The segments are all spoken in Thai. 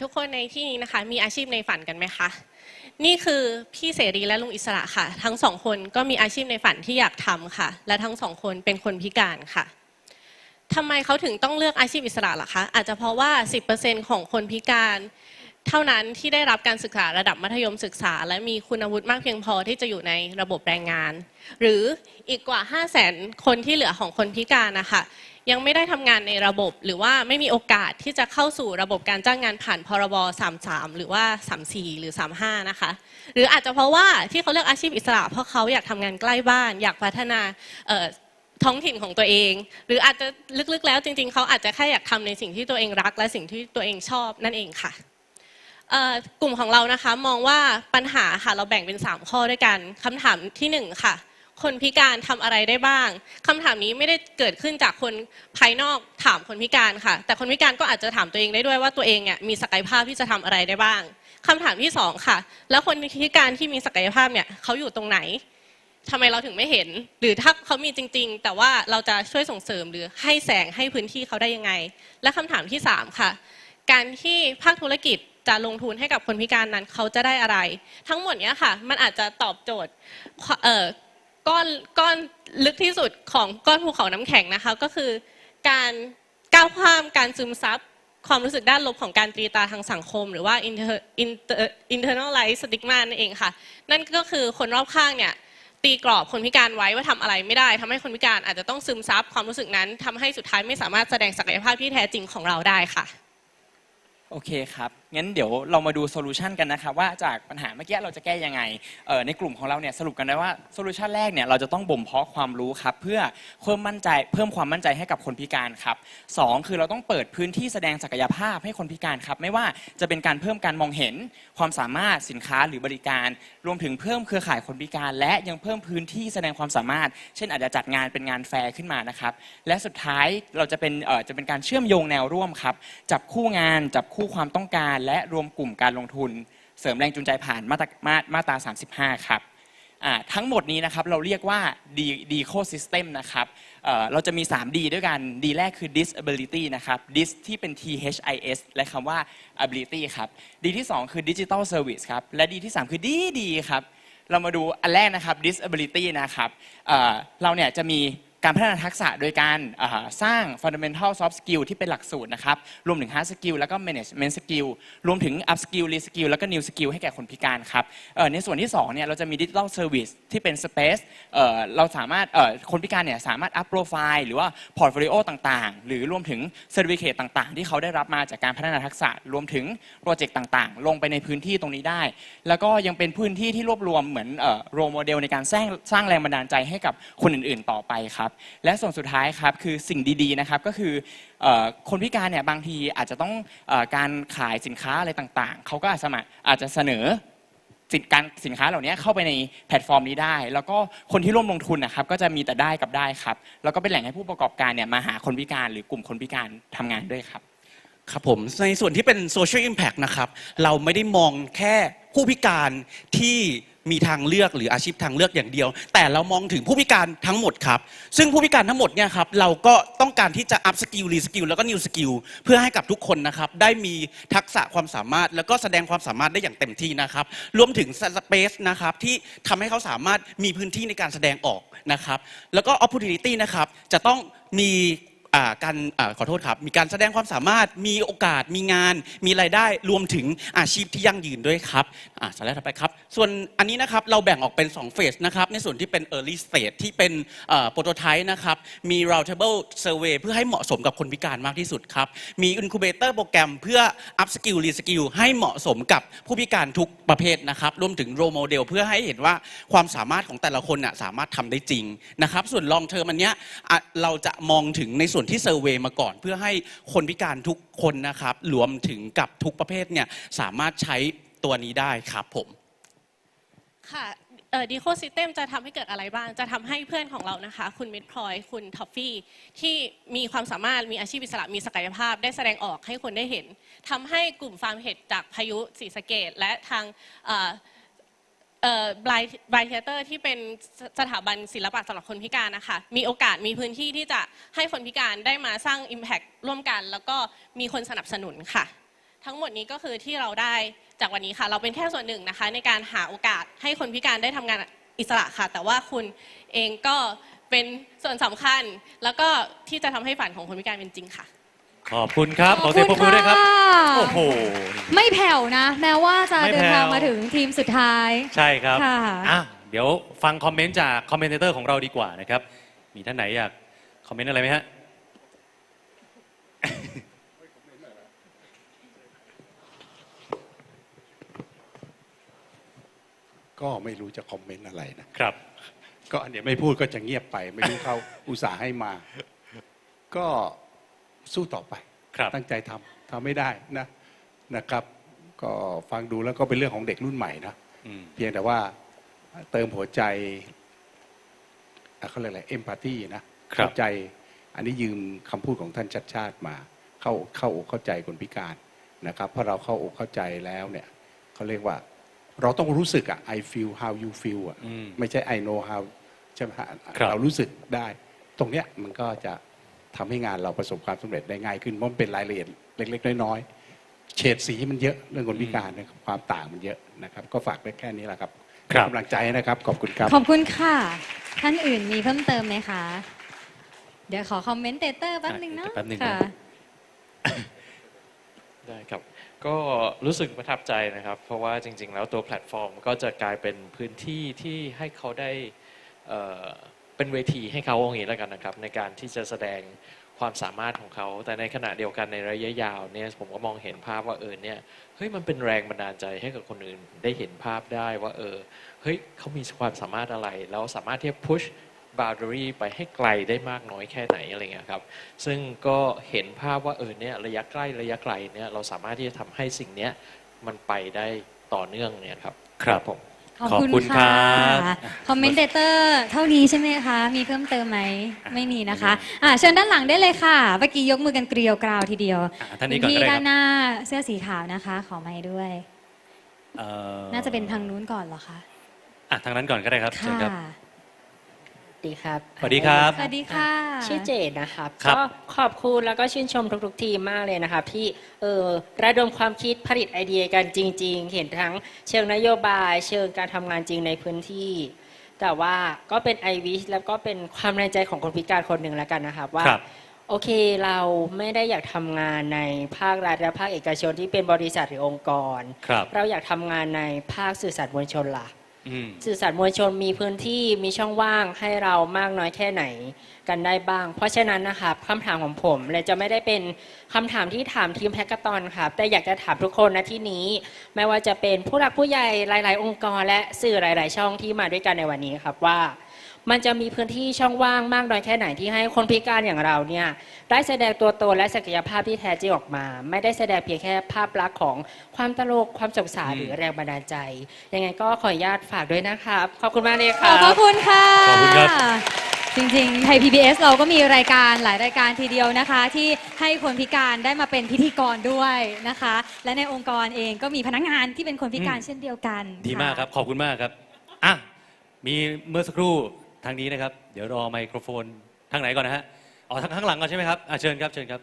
ทุกคนในที่นี้นะคะ มีอาชีพในฝันกันไหมคะ นี่คือพี่เสรีและลุงอิสระค่ะ ทั้งสองคนก็มีอาชีพในฝันที่อยากทำค่ะ และทั้งสองคนเป็นคนพิการค่ะทำไมเขาถึงต้องเลือกอาชีพอิสระล่ะคะ อาจจะเพราะว่า 10%ของคนพิการ เท่านั้นที่ได้รับการศึกษาระดับมัธยมศึกษา และมีคุณวุฒิมากเพียงพอที่จะอยู่ในระบบแรงงาน หรืออีกกว่า 5 0 0 0 0 0คนที่เหลือของคนพิการนะคะยังไม่ได้ทำงานในระบบ หรือว่าไม่มีโอกาสที่จะเข้าสู่ระบบการจ้างงานผ่านพรบ 33 หรือว่า 34 หรือ 35 นะคะ หรืออาจจะเพราะว่าที่เขาเลือกอาชีพอิสระ เพราะเขาอยากทำงานใกล้บ้าน อยากพัฒนาท้องถิ่นของตัวเอง หรืออาจจะลึกๆแล้วจริง ๆ เขาอาจจะแค่อยากทำในสิ่งที่ตัวเองรัก และสิ่งที่ตัวเองชอบนั่นเองค่ะ กลุ่มของเรานะคะมองว่าปัญหาค่ะเราแบ่งเป็น 3 ข้อด้วยกันคำถามทีหนึ่1 ค่ะ คนพิการทำอะไรได้บ้างคำถามนี้ไม่ได้เกิดขึ้นจากคนภายนอกถามคนพิการค่ะ แต่คนพิการก็อาจจะถามตัวเองได้ด้วยว่าตัวเองเนี่ยมีศักยภาพที่จะทำอะไรได้บ้างคำถามที่ 2 ค่ะ แล้วคนพิการที่มีศักยภาพเนี่ยเขาอยู่ตรงไหนทำไมเราถึงไม่เห็น หรือถ้าเขามีจริง ๆ แต่ว่าเราจะช่วยส่งเสริมหรือให้แสงให้พื้นที่เขาได้ยังไง และคำถามที่สามค่ะ การที่ภาคธุรกิจจะลงทุนให้กับคนพิการนั้นเขาจะได้อะไร ทั้งหมดเนี้ยค่ะ มันอาจจะตอบโจทย์เอ่อก้อนก้อนลึกที่สุดของก้อนภูเขาน้ำแข็งนะคะ ก็คือการก้าวข้ามการซึมซับความรู้สึกด้านลบของการตรีตาทางสังคม หรือว่า inter inter internalized stigma นั่นเองค่ะ นั่นก็คือคนรอบข้างเนี่ยตีกรอบคนพิการไว้ว่าทำอะไรไม่ได้ทำให้คนพิการอาจจะต้องซึมซับความรู้สึกนั้นทำให้สุดท้ายไม่สามารถแสดงศักยภาพที่แท้จริงของเราได้ค่ะ โอเคครับ งั้นเดี๋ยวเรามาดูโซลูชันกันนะครับว่าจากปัญหาเมื่อกี้เราจะแก้ยังไงเออในกลุ่มของเราเนี่ยสรุปกันได้ว่าโซลูชันแรกเนี่ยเราจะต้องบ่มเพาะความรู้ครับเพื่อเพิ่มมั่นใจ เพิ่มความมั่นใจให้กับคนพิการครับสองคือเราต้องเปิดพื้นที่แสดงศักยภาพให้คนพิการครับไม่ว่าจะเป็นการเพิ่มการมองเห็นความสามารถสินค้าหรือบริการ รวมถึงเพิ่มเครือข่ายคนพิการ และยังเพิ่มพื้นที่แสดงความสามารถ เช่นอาจจะจัดงานเป็นงานแฟร์ขึ้นมานะครับและสุดท้ายเราจะเป็นเออจะเป็นการเชื่อมโยงแนวร่วมครับจับคู่งานจับคู่ความต้องการและรวมกลุ่มการลงทุน เสริมแรงจูงใจผ่านมาตรามามาตรา 35 ครับทั้งหมดนี้นะครับเราเรียกว่า D D Ecosystem นะครับเเราจะมี 3 D ด้วยกัน D แรกคือ disability นะครับ dis ที่เป็น T H I S และคำว่า ability ครับ D ที่ 2 คือ digital service ครับ และ D ที่ 3 คือ D D ครับ เรามาดูอันแรกนะครับ disability นะครับเเราเนี่ยจะมี การพัฒนาทักษะโดยการสร้าง fundamental soft skill ที่เป็นหลักสูตรนะครับ รวมถึง hard skill แล้วก็ management skill รวมถึง up skill re skill แล้วก็ new skill ให้แก่คนพิการครับในส่วนที่2เนี่ยเราจะมี digital service ที่เป็น space เอ่อเราสามารถคนพิการเนี่ยสามารถ up profile หรือว่า portfolio ต่างๆ หรือรวมถึง certificate ต่างๆ ที่เขาได้รับมาจากการพัฒนาทักษะ รวมถึงโปรเจกต์ต่างๆ ลงไปในพื้นที่ตรงนี้ได้ แล้วก็ยังเป็นพื้นที่ที่รวบรวมเหมือนโรโมเดลในการสร้างสร้างแรงบันดาลใจให้กับคนอื่นๆ ต่อไปครับและส่วนสุดท้ายครับคือสิ่งดีๆนะครับก็คืออคนพิการเนี่ยบางทีอาจจะต้องอการขายสินค้าอะไรต่างๆ เขาก็อาจจะมาอาจจะเสนอสินการสินค้าเหล่านี้เข้าไปในแพลตฟอร์มนี้ได้ แล้วก็คนที่ร่วมลงทุนนะครับก็จะมีแต่ได้กับได้ครับ แล้วก็เป็นแหล่งให้ผู้ประกอบการเนี่ยมาหาคนพิการหรือกลุ่มคนพิการทำงานด้วยครับ ครับผม ในส่วนที่เป็น social impact นะครับ เราไม่ได้มองแค่ผู้พิการที่ มีทางเลือกหรืออาชีพทางเลือกอย่างเดียว แต่เรามองถึงผู้พิการทั้งหมดครับ ซึ่งผู้พิการทั้งหมดเนี่ยครับเราก็ต้องการที่จะ up skill re skill แล้วก็ new skill เพื่อให้กับทุกคนนะครับได้มีทักษะความสามารถ แล้วก็แสดงความสามารถได้อย่างเต็มที่นะครับรวมถึง space นะครับที่ทำให้เขาสามารถมีพื้นที่ในการแสดงออกนะครับแล้วก็ opportunity นะครับจะต้องมี การอขอโทษครับ มีการแสดงความสามารถมีโอกาสมีงาน มีรายได้รวมถึงอาชีพที่ยั่งยืนด้วยครับสไลด์ถัดไปครับ ส่วนอันนี้นะครับเราแบ่งออกเป็น 2 เฟสนะครับ ในส่วนที่เป็น early stage ที่เป็นโปรโตไทป์นะครับ มี routable survey เพื่อให้เหมาะสมกับคนพิการมากที่สุดครับ มี incubator โปรแกรมเพื่อ up skill re skill ให้เหมาะสมกับผู้พิการทุกประเภทนะครับรวมถึง role model เพื่อให้เห็นว่าความสามารถของแต่ละคนน่ะสามารถทำได้จริงนะครับส่วน long term อันเนี้ยเราจะมองถึงในส่วนที่ survey มาก่อน เพื่อให้คนพิการทุกคนนะครับรวมถึงกับทุกประเภทเนี่ยสามารถใช้ตัวนี้ได้ครับผมค่ะดีโคซิสเต็มจะทำให้เกิดอะไรบ้าง จะทำให้เพื่อนของเรานะคะ คุณมิดพลอย คุณท็อฟฟี่ ที่มีความสามารถ มีอาชีพอิสระ มีศักยภาพ ได้แสดงออกให้คนได้เห็นทำให้กลุ่มฟาร์มเห็ดจากพายุศรีสเกดและทาง บลายบลายเทเตอร์ที่เป็นสสถาบันศิลปะสำหรับคนพิการนะคะ มีโอกาสมีพื้นที่ที่จะให้คนพิการได้มาสร้าง Impact ร่วมกัน แล้วก็มีคนสนับสนุนค่ะ ทั้งหมดนี้ก็คือที่เราได้จากวันนี้ค่ะ เราเป็นแค่ส่วนหนึ่งนะคะ ในการหาโอกาสให้คนพิการได้ทำงานอิสระค่ะ แต่ว่าคุณเองก็เป็นส่วนสำคัญ แล้วก็ที่จะทำให้ฝันของคนพิการเป็นจริงค่ะ ขอบคุณครับ ขอเสียงปรบมือด้วยครับ โอ้โห ไม่แผ่วนะ แม้ว่าจะไม่เดินแผ่วทางมาถึงทีมสุดท้าย ใช่ครับค่ะอะเดี๋ยวฟังคอมเมนต์จากคอมเมนเตอร์ของเราดีกว่านะครับ มีท่านไหนอยากคอมเมนต์อะไรไหมฮะ ก็ไม่รู้จะคอมเมนต์อะไรนะครับ ก็เดี๋ยวไม่พูดก็จะเงียบไป ไม่รู้เขาอุตส่าห์ให้มา ก็ สู้ต่อไป ครับตั้งใจทำทำไม่ได้นะนะครับ ก็ฟังดูแล้วก็เป็นเรื่องของเด็กรุ่นใหม่นะ อืม เพียงแต่ว่าเติมหัวใจอะเขาเรียกอะไรเอมพัตตีนะครับ เข้าใจ อันนี้ยืมคำพูดของท่านชัดชาติมา เข้าเข้าอกเข้าใจคนพิการนะครับเพราะเราเข้าอกเข้าใจแล้วเนี่ยเขาเรียกว่า เราต้องรู้สึกอะ I feel how you feel อะอืม ไม่ใช่ I know how ใช่ไหมฮะครับ เรารู้สึกได้ ตรงเนี้ยมันก็จะ ทำให้งานเราประสบความสำเร็จได้ง่ายขึ้นเพราะมันเป็นรายละเอียดเล็ก ๆ น้อยๆเฉดสีมันเยอะเรื่องคนพิการนะครับความต่างมันเยอะนะครับ ก็ฝากไว้แค่นี้แหละครับครับกำลังใจนะครับ ขอบคุณครับ ขอบคุณค่ะ ท่านอื่นมีเพิ่มเติมไหมคะ เดี๋ยวขอคอมเมนต์เตเตอร์แป๊บหนึ่งเนาะแป๊บหนึ่งนะค่ะได้ครับก็รู้สึกประทับใจนะครับ เพราะว่าจริง ๆ แล้วตัวแพลตฟอร์มก็จะกลายเป็นพื้นที่ที่ให้เขาได้ เอ่อเป็นเวทีให้เขาอย่างนี้แล้วกันนะครับ ในการที่จะแสดงความสามารถของเขา แต่ในขณะเดียวกันในระยะยาวเนี่ยผมก็มองเห็นภาพว่าเออเนี่ยเฮ้ยมันเป็นแรงบันดาลใจให้กับคนอื่นได้เห็นภาพได้ว่าเออเฮ้ยเขามีความสามารถอะไร แล้วสามารถที่จะ push boundary ไปให้ไกลได้มากน้อยแค่ไหนอะไรเงี้ยครับ ซึ่งก็เห็นภาพว่าเออเนี่ยระยะใกล้ระยะไกลเนี่ยเราสามารถที่จะทำให้สิ่งเนี้ยมันไปได้ต่อเนื่องเนี่ยครับ ครับผม ขอบขอบคุคุณณครัค่ะบคอมเมนเตเตอร์เท่านี้ใช่ไหมคะ มีเพิ่มเติมไหม ไม่มีนะคะอะเชิญด้านหลังได้เลยค่ะเมื่อกี้ยกมือกันเกลียวกราวทีเดียวอะท่านนี้ก่อนคุณก็พี่ได้คด้ารับนหน้าเสื้อสีขาวนะคะ ขอไม้ด้วยเอ่อน่าจะเป็นทางนู้นก่อนเหรอคะอะทางนั้นก่อนก็ได้ครับเชิญค่ะครับสวัส ดีครับ สวัสดีครับ สวัสดีค่ะ ชื่อเจดนะครับครับ ก็ขอบคุณแล้วก็ชื่นชมทุกๆทีมมากเลยนะครับ ที่เออระดมความคิดผลิตไอเดียกันจริง ๆ เห็นทั้งเชิงนโยบาย เชิงการทำงานจริงในพื้นที่ แต่ว่าก็เป็นไอวิชแล้วก็เป็นความในใจของคนพิการคนหนึ่งแล้วกันนะครับว่า ครับโอเคเราไม่ได้อยากทำงานในภาครัฐและภาคเอกชนที่เป็นบริษัทหรือองค์กร ครับ เราอยากทำงานในภาคสื่อสารมวลชนล่ะอืม สื่อสารมวลชนมีพื้นที่มีช่องว่างให้เรามากน้อยแค่ไหนกันได้บ้าง เพราะฉะนั้นนะครับคำถามของผมเลยจะไม่ได้เป็นคำถามที่ถามทีมแฮกเกอร์ตอนครับแต่อยากจะถามทุกคนนะที่นี้ ไม่ว่าจะเป็นผู้หลักผู้ใหญ่หลาย ๆ องค์กร และสื่อหลาย ๆ ช่องที่มาด้วยกันในวันนี้ครับว่า มันจะมีพื้นที่ช่องว่างมากน้อยแค่ไหนที่ให้คนพิการอย่างเราเนี่ยได้แสดงตัวตนและศักยภาพที่แท้จริงออกมา ไม่ได้แสดงเพียงแค่ภาพลักษณ์ของความตลกความสงสารอืมหรือแรงบันดาลใจ ยังไงก็ขออนุญาตฝากด้วยนะครับ ขอบคุณมากเลยคขรัอบบพระคุณค่ะ ขอบคุณครับ จริงๆ ไทย PBS เราก็มีรายการหลายรายการทีเดียวนะคะ ที่ให้คนพิการได้มาเป็นพิธีกรด้วยนะคะ และในองค์กรเองก็มีพนักงานที่เป็นคนพิการอืมเช่นเดียวกันดีมากะครับ ขอบคุณมากครับ อะ มีเมื่อสักครู่ ทางนี้นะครับ เดี๋ยวรอไมโครโฟนทางไหนก่อนนะฮะอ๋อทางข้างหลังก่อนใช่ไหมครับอะเชิญครับเชิญครับ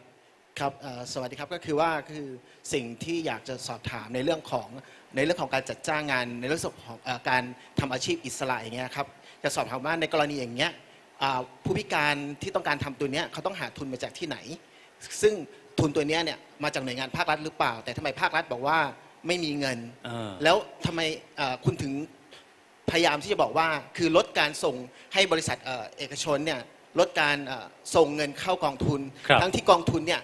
ครับเอ่อสวัสดีครับก็คือว่าคือสิ่งที่อยากจะสอบถามในเรื่องของในเรื่องของการจัดจ้างงาน ในเรื่องของเอ่อการทำอาชีพอิสระอย่างเงี้ยครับจะสอบถามว่าในกรณีอย่างเงี้ยอ่าผู้พิการที่ต้องการทำตัวเนี้ยเขาต้องหาทุนมาจากที่ไหน ซึ่งทุนตัวเนี้ยเนี่ยมาจากหน่วยงานภาครัฐหรือเปล่า แต่ทำไมภาครัฐบอกว่าไม่มีเงิน เออ แล้วทำไมเอ่อคุณถึง พยายามที่จะบอกว่าคือลดการส่งให้บริษัทเอ่อเอกชนเนี่ยลดการเอ่อส่งเงินเข้ากองทุนครับทั้งที่กองทุนเนี่ย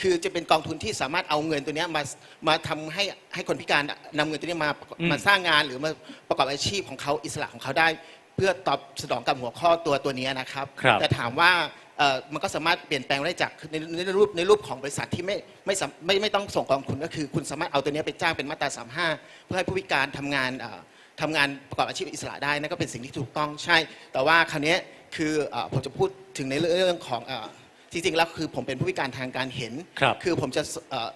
คือจะเป็นกองทุนที่สามารถเอาเงินตัวเนี้ยมามาทำให้ให้คนพิการนำเงินตัวเนี้ยมาอืมมาสร้างงานหรือมาประกอบอาชีพของเขาอิสระของเขาได้ เพื่อตอบสนองกับหัวข้อตัวตัวเนี้ยนะครับครับแต่ถามว่าเอ่อมันก็สามารถเปลี่ยนแปลงได้จากในในในรูปในรูปของบริษัทที่ไม่ไม่สามไม่ไม่ต้องส่งกองทุนก็คือ คุณสามารถเอาตัวเนี้ยไปจ้างเป็นมาตรา 35 เพื่อให้ผู้พิการทำงานเอ่อ ทำงานประกอบอาชีพอิสระได้นั่นก็เป็นสิ่งที่ถูกต้องใช่ แต่ว่าคราวเนี้ยคือเอ่อผมจะพูดถึงในเรื่องของเอ่อจริงๆแล้วคือผมเป็นผู้พิการทางการเห็นครับคือผมจะเอ่อ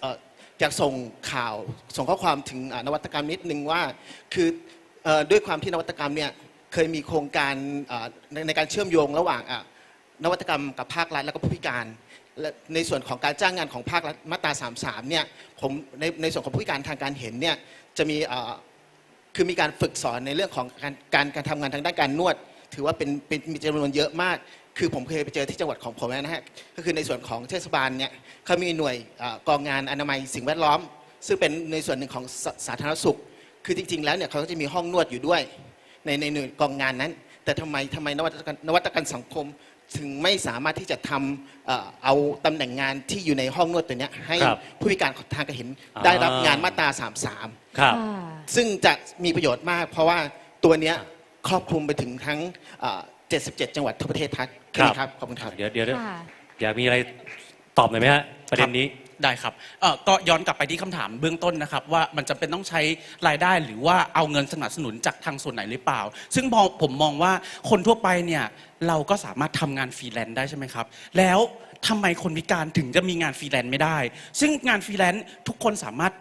เอ่ออยากส่งข่าวส่งข้อความถึงอ่านวัตกรรมนิดนึงว่า คือเอ่อด้วยความที่นวัตกรรมเนี่ยเคยมีโครงการเอ่อในในการเชื่อมโยงระหว่างอะ นวัตกรรมกับภาครัฐแล้วก็ผู้พิการ และในส่วนของการจ้างงานของภาครัฐมาตรา 33 เนี่ยผมในในส่วนของผู้พิการทางการเห็นเนี่ยจะมีเอ่อ คือมีการฝึกสอนในเรื่องของการการการทำงานทางด้านการนวด ถือว่าเป็นเป็นมีจำนวนเยอะมาก คือผมเคยไปเจอที่จังหวัดของผมนะฮะก็คือในส่วนของเทศบาลเนี่ยเขามีหน่วยเอ่อกองงานอนามัยสิ่งแวดล้อม ซึ่งเป็นในส่วนหนึ่งของสสาธารณสุข คือจริง ๆ แล้วเนี่ยเขาก็จะมีห้องนวดอยู่ด้วย ในในหน่วยกองงานนั้น แต่ทำไมทำไมนวัตกรรมนวัตกรรมสังคม ถึงไม่สามารถที่จะทำเอ่อเอาตำแหน่งงานที่อยู่ในห้องนวดตัวเนี้ยให้ครับผู้พิการทางการเห็นอ่า ได้รับงานมาตรา33 ครับ ค่ะซึ่งจะมีประโยชน์มาก เพราะว่าตัวเนี้ยครอบคลุมไปถึงทั้งเอ่อ77 จังหวัดทั่วประเทศทักแค่นี้ครับ ขอบคุณครับ เดี๋ยวเดี๋ยวเดี๋ยวค่ะ อยากมีอะไรตอบหน่อยไหมฮะประเด็นนี้ ได้ครับเอ่อก็ย้อนกลับไปที่คำถามเบื้องต้นนะครับ ว่ามันจำเป็นต้องใช้รายได้หรือว่าเอาเงินสนับสนุนจากทางส่วนไหนหรือเปล่า ซึ่งมองผมมองว่าคนทั่วไปเนี่ยเราก็สามารถทำงานฟรีแลนซ์ได้ใช่ไหมครับ แล้วทำไมคนพิการถึงจะมีงานฟรีแลนซ์ไม่ได้ ซึ่งงานฟรีแลนซ์ทุกคนสามารถ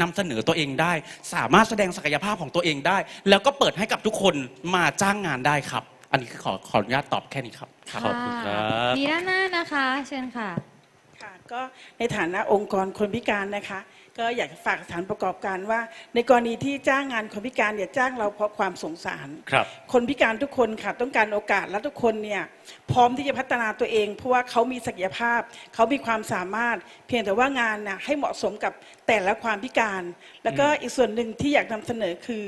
นำเสนอตัวเองได้ สามารถแสดงศักยภาพของตัวเองได้ แล้วก็เปิดให้กับทุกคนมาจ้างงานได้ครับ อันนี้ขอขออนุญาตตอบแค่นี้ครับ ขอบคุณครับ มีด้านหน้านะคะ เชิญค่ะค่ะ ก็ในฐานะองค์กรคนพิการนะคะ ก็อยากจะฝากสถานประกอบการว่า ในกรณีที่จ้างงานคนพิการอย่าจ้างเราเพราะความสงสารครับคนพิการทุกคนค่ะต้องการโอกาสและทุกคนเนี่ยพร้อมที่จะพัฒนาตัวเอง เพราะว่าเขามีศักยภาพ เขามีความสามารถ เพียงแต่ว่างานน่ะให้เหมาะสมกับแต่ละความพิการ แล้วก็อีกส่วนหนึ่งที่อยากนำเสนอคือ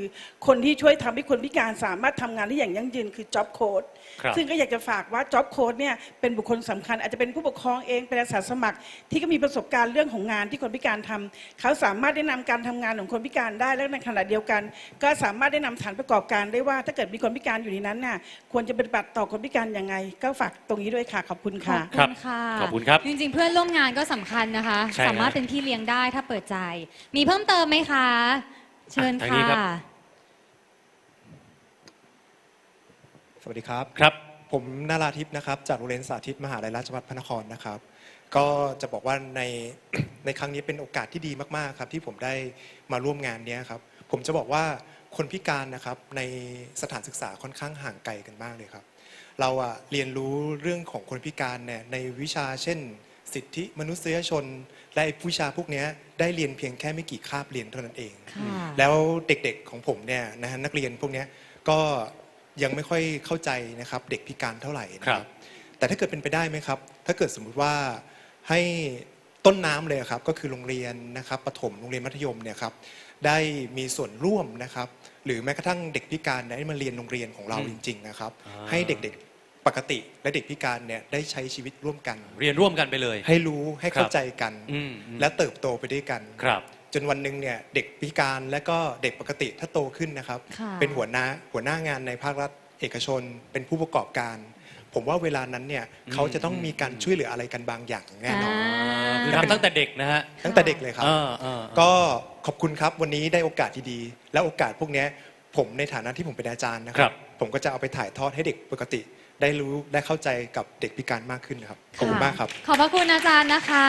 คนที่ช่วยทำให้คนพิการสามารถทำงานได้อย่างยั่งยืนคือ job code ครับซึ่งก็อยากจะฝากว่า job code เนี่ยเป็นบุคคลสำคัญ อาจจะเป็นผู้ปกครองเองเป็นอาสาสมัคร ที่ก็มีประสบการณ์เรื่องของงานที่คนพิการทำเขาสามารถแนะนำการทำงานของคนพิการได้และในขณะเดียวกัน ก็สามารถแนะนำสถานประกอบการได้ว่า ถ้าเกิดมีคนพิการอยู่ในนั้นน่ะควรจะปฏิบัติต่อคนพิการยังไง ก็ฝากตรงนี้ด้วยค่ะ ขอบคุณค่ะ ขอบคุณค่ะ ขอบคุณครับ จริงๆ เพื่อนร่วมงานก็สำคัญนะคะใช่ฮะสามารถเป็นพี่เลี้ยงได้ถ้าเปิดใจ มีเพิ่มเติมไหมคะ เชิญทางนี้ค่ะครับสวัสดีครับครับผมนาราทิพย์นะครับจากโรงเรียนสาธิตมหาลัยราชภัฏพระนครนะครับ ก็จะบอกว่าใน ในครั้งนี้เป็นโอกาสที่ดีมากๆครับที่ผมได้มาร่วมงานเนี้ยครับผมจะบอกว่าคนพิการนะครับในสถานศึกษาค่อนข้างห่างไกลกันมากเลยครับ เราอะเรียนรู้เรื่องของคนพิการเนี่ยในวิชาเช่น สิทธิมนุษยชน และไอ้วิชาพวกเนี้ยได้เรียนเพียงแค่ไม่กี่คาบเรียนเท่านั้นเองค่ะแล้วเด็กๆของผมเนี่ยนะฮะนักเรียนพวกเนี้ยก็ยังไม่ค่อยเข้าใจนะครับเด็กพิการเท่าไหร่นะคครัรับบแต่ถ้าเกิดเป็นไปได้ไหมครับ ถ้าเกิดสมมุติว่าให้ ต้นน้ำเลยครับก็คือโรงเรียนนะครับประถมโรงเรียนมัธยมเนี่ยครับได้มีส่วนร่วมนะครับ หรือแม้กระทั่งเด็กพิการได้มาเรียนโรงเรียนของเราอืมจริง ๆ นะครับอ่าให้เด็กๆปกติและเด็กพิการเนี่ยได้ใช้ชีวิตร่วมกัน เรียนร่วมกันไปเลย ให้รู้ให้เข้าใจกันอืมอืมและเติบโตไปด้วยกัน ครับ จนวันหนึ่งเนี่ยเด็กพิการและก็เด็กปกติถ้าโตขึ้นนะครับ ค่ะ เป็นหัวหน้าหัวหน้างานในภาครัฐเอกชน เป็นผู้ประกอบการ ผมว่าเวลานั้นเนี่ยอืมเขาจะต้องมีการช่วยเหลืออะไรกันบางอย่างแน่นอนอ่าคือทำตั้งแต่เด็กนะฮะตั้งแต่เด็กเลยครับเออเออก็ขอบคุณครับวันนี้ได้โอกาสดีๆและโอกาสพวกเนี้ยผมในฐานะที่ผมเป็นอาจารย์นะคครัรับบผมก็จะเอาไปถ่ายทอดให้เด็กปกติ ได้รู้ได้เข้าใจกับเด็กพิการมากขึ้นนะครับขอบคุณมากครับ ขอบพระคุณอาจารย์นะคะ